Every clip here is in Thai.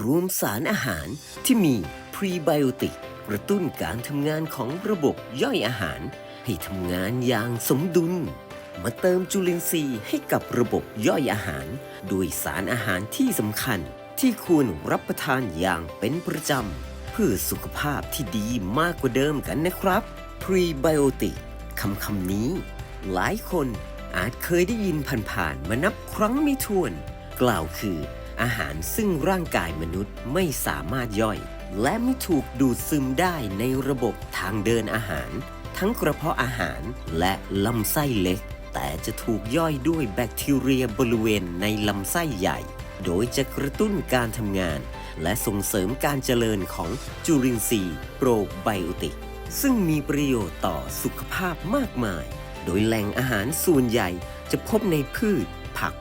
รวมสารอาหารที่มีพรีไบโอติกกระตุ้นการทำงานของระบบย่อยอาหาร ให้ทำงานอย่างสมดุล มาเติมจุลินทรีย์ให้กับระบบย่อยอาหารด้วยสารอาหารที่สำคัญที่ควรรับประทานอย่างเป็นประจำ เพื่อสุขภาพที่ดีมากกว่าเดิมกันนะครับพรีไบโอติกคำคำนี้ หลายคนอาจเคยได้ยินผ่านๆมานับครั้งไม่ถ้วน กล่าวคือ อาหารซึ่งร่างกายมนุษย์ไม่สามารถย่อย และไม่ถูกดูดซึมได้ในระบบทางเดินอาหาร ทั้งกระเพาะอาหารและลำไส้เล็ก แต่จะถูกย่อยด้วยแบคทีเรียบริเวณในลำไส้ใหญ่ โดยจะกระตุ้นการทำงาน และส่งเสริมการเจริญของจุลินทรีย์โปรไบโอติก ซึ่งมีประโยชน์ต่อสุขภาพมากมาย โดยแหล่งอาหารส่วนใหญ่จะพบในพืช ผัก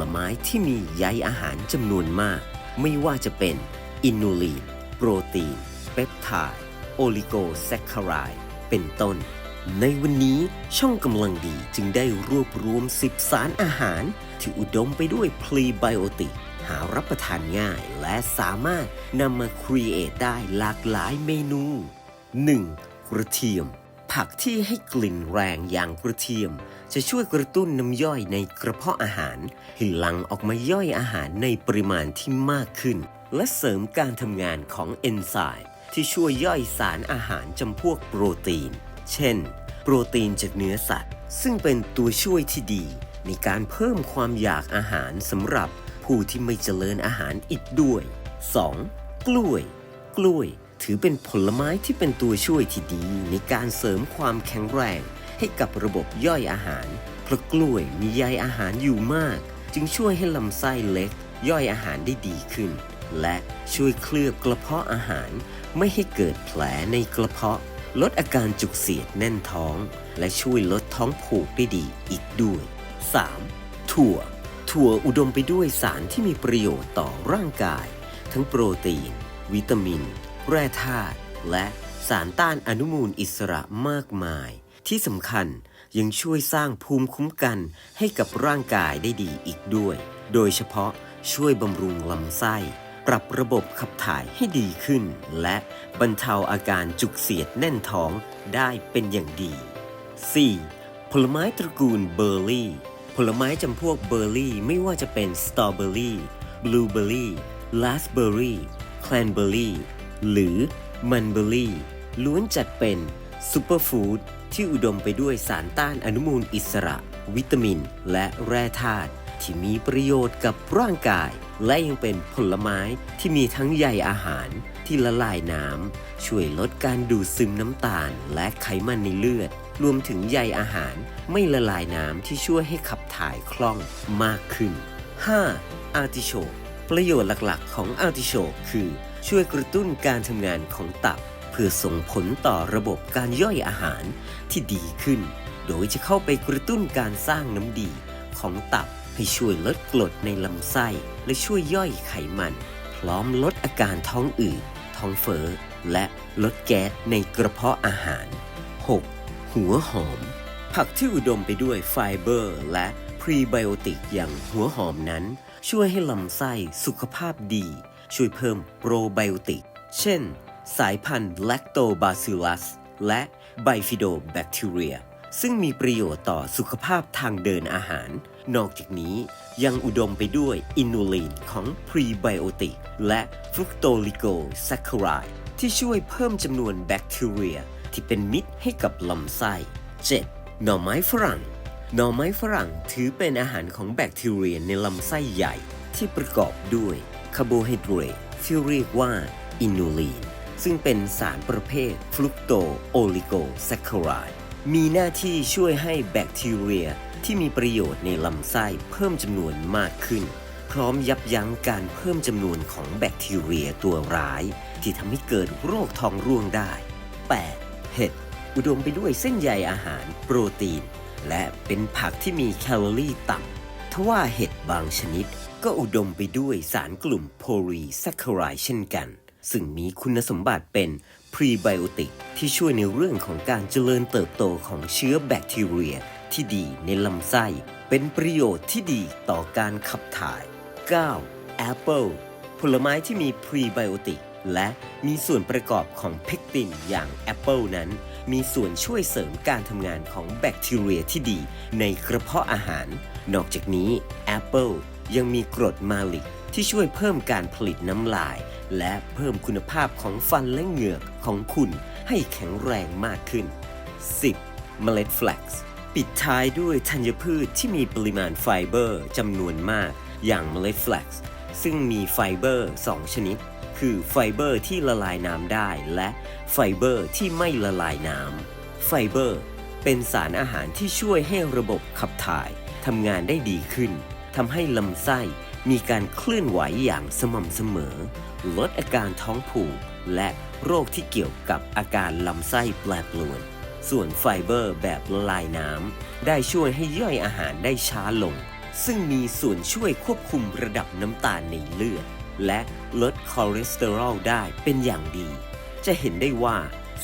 ลไม้ที่มีใยอาหารจำนวนมาก ไม่ว่าจะเป็นอินูลีน โปรตีน เปปไทด์โอลิโกแซคคารายเป็นต้น ในวันนี้ช่องกำลังดีจึงได้รวบรวม 10 สารอาหาร ที่อุดมไปด้วยพลีไบโอติก หารับประทานง่ายและสามารถนำมาครีเอทได้หลากหลายเมนู 1. กระเทียม ผักที่ให้กลิ่นแรงอย่างกระเทียม จะช่วยกระตุ้นน้ำย่อยในกระเพาะอาหารให้หลั่งออกมาย่อยอาหารในปริมาณที่มากขึ้น และเสริมการทำงานของเอนไซม์ที่ช่วยย่อยสารอาหารจำพวกโปรตีน เช่น โปรตีนจากเนื้อสัตว์ ซึ่งเป็นตัวช่วยที่ดี ในการเพิ่มความอยากอาหารสำหรับผู้ที่ไม่เจริญอาหารอีกด้วย 2. กล้วย กล้วย ถือเป็นผลไม้ที่เป็นตัวช่วยที่ดีในการเสริมความแข็งแรง ให้กับระบบย่อยอาหาร เพราะกล้วยมีใยอาหารอยู่มาก จึงช่วยให้ลำไส้เล็ก ย่อยอาหารได้ดีขึ้น และช่วยเคลือบกระเพาะอาหาร ไม่ให้เกิดแผลในกระเพาะ ลดอาการจุกเสียดแน่นท้อง และช่วยลดท้องผูกได้ดีอีกด้วย 3. ถั่ว ถั่วอุดมไปด้วยสารที่มีประโยชน์ต่อร่างกาย ทั้งโปรตีน วิตามิน แร่ธาตุและสารต้านอนุมูลอิสระมากมาย ที่สำคัญยังช่วยสร้างภูมิคุ้มกันให้กับร่างกายได้ดีอีกด้วย โดยเฉพาะช่วยบำรุงลำไส้ ปรับระบบขับถ่ายให้ดีขึ้น และบรรเทาอาการจุกเสียดแน่นท้องได้เป็นอย่างดี 4. ผลไม้ตระกูลเบอร์รี่ ผลไม้จำพวกเบอร์รี่ไม่ว่าจะเป็นสตรอเบอร์รี่ บลูเบอร์รี่ ลาสเบอร์รี่ แคลนเบอร์รี่ หรือมันเบอรี่ล้วนจัดเป็นซูเปอร์ฟู้ดที่อุดมไปด้วยสารต้านอนุมูลอิสระ วิตามิน และแร่ธาตุที่มีประโยชน์กับร่างกาย และยังเป็นผลไม้ที่มีทั้งใยอาหารที่ละลายน้ำช่วยลดการดูดซึมน้ำตาล และไขมันในเลือด รวมถึงใยอาหารไม่ละลายน้ำที่ช่วยให้ขับถ่ายคล่องมากขึ้น 5. อาร์ติโชกประโยชน์หลักๆ ของอาร์ติโชกคือ ช่วยกระตุ้นการทำงานของตับ เพื่อส่งผลต่อระบบการย่อยอาหารที่ดีขึ้น โดยจะเข้าไปกระตุ้นการสร้างน้ำดีของตับให้ช่วยลดกรดในลำไส้และช่วยย่อยไขมัน พร้อมลดอาการท้องอืดท้องเฟ้อและลดแก๊สในกระเพาะอาหาร 6. หัวหอม ผักที่อุดมไปด้วยไฟเบอร์และพรีไบโอติกอย่างหัวหอมนั้น ช่วยให้ลำไส้สุขภาพดี ช่วยเพิ่มโปรไบโอติก เช่น สายพันธุ์ Lactobacillus และ Bifidobacteria ซึ่งมีประโยชน์ต่อสุขภาพทางเดินอาหาร นอกจากนี้ยังอุดมไปด้วยอินูลีนของพรีไบโอติก และฟรุกโตลิโกแซคคารายที่ช่วยเพิ่มจำนวนแบคทีเรีย ที่เป็นมิตรให้กับลำไส้ 7. หน่อไม้ฝรั่ง หน่อไม้ฝรั่งถือเป็นอาหารของแบคทีเรียในลำไส้ใหญ่ที่ประกอบด้วย คาร์โบไฮเดรตที่เรียกว่าอินูลีน ซึ่งเป็นสารประเภทฟรุกโตโอลิโกแซคคารายมีหน้าที่ช่วยให้แบคทีเรียที่มีประโยชน์ในลำไส้เพิ่มจำนวนมากขึ้น พร้อมยับยั้งการเพิ่มจำนวนของแบคทีเรียตัวร้าย ที่ทำให้เกิดโรคท้องร่วงได้ 8. เห็ดอุดมไปด้วยเส้นใยอาหาร โปรตีน และเป็นผักที่มีแคลอรี่ต่ำ ทว่าเห็ดบางชนิด ก็อุดมไปด้วยสารกลุ่มโพลีแซคคารายเช่นกัน ซึ่งมีคุณสมบัติเป็นพรีไบโอติกที่ช่วยในเรื่องของการเจริญเติบโตของเชื้อแบคทีเรียที่ดีในลำไส้ เป็นประโยชน์ที่ดีต่อการขับถ่าย 9. แอปเปิลผลไม้ที่มีพรีไบโอติกและมีส่วนประกอบของเพกตินอย่างแอปเปิลนั้น มีส่วนช่วยเสริมการทำงานของแบคทีเรียที่ดี ในกระเพาะอาหาร นอกจากนี้แอปเปิลยังมีกรดมาลิกที่ช่วยเพิ่มการผลิตน้ำลาย และเพิ่มคุณภาพของฟันและเหงือกของคุณให้แข็งแรงมากขึ้น 10. เมล็ดแฟลกซ์ปิดท้ายด้วยธัญพืชที่มีปริมาณไฟเบอร์จำนวนมาก อย่างเมล็ดแฟลกซ์ ซึ่งมีไฟเบอร์ 2 ชนิด คือไฟเบอร์ที่ละลายน้ำได้ และไฟเบอร์ที่ไม่ละลายน้ำไฟเบอร์ เป็นสารอาหารที่ช่วยให้ระบบขับถ่ายทำงานได้ดีขึ้นทำให้ลำไส้มีการเคลื่อนไหวอย่างสม่ำเสมอ ลดอาการท้องผูก และโรคที่เกี่ยวกับอาการลำไส้แปรปรวน ส่วนไฟเบอร์แบบละลายน้ำได้ช่วยให้ย่อยอาหารได้ช้าลง ซึ่งมีส่วนช่วยควบคุมระดับน้ำตาลในเลือด และลดคอเลสเตอรอลได้เป็นอย่างดี จะเห็นได้ว่า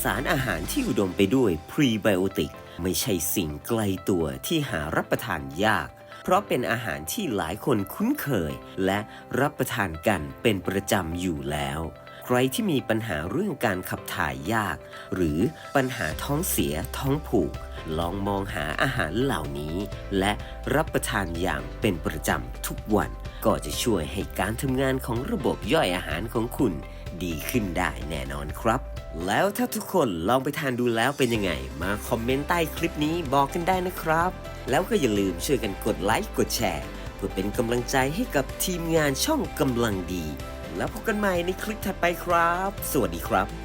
สารอาหารที่อุดมไปด้วยพรีไบโอติกไม่ใช่สิ่งไกลตัวที่หารับประทานยาก เพราะเป็นอาหารที่หลายคนคุ้นเคย และรับประทานกันเป็นประจำอยู่แล้ว ใครที่มีปัญหาเรื่องการขับถ่ายยาก หรือปัญหาท้องเสียท้องผูก ลองมองหาอาหารเหล่านี้ และรับประทานอย่างเป็นประจำทุกวัน ก็จะช่วยให้การทำงานของระบบย่อยอาหารของคุณ ดีขึ้นได้แน่นอนครับ แล้วถ้าทุกคนลองไปทานดูแล้วเป็นยังไง มาคอมเมนต์ใต้คลิปนี้บอกกันได้นะครับ แล้วก็อย่าลืมช่วยกันกดไลค์กดแชร์เพื่อเป็นกำลังใจให้กับทีมงานช่องกำลังดี แล้วพบกันใหม่ในคลิปถัดไปครับ สวัสดีครับ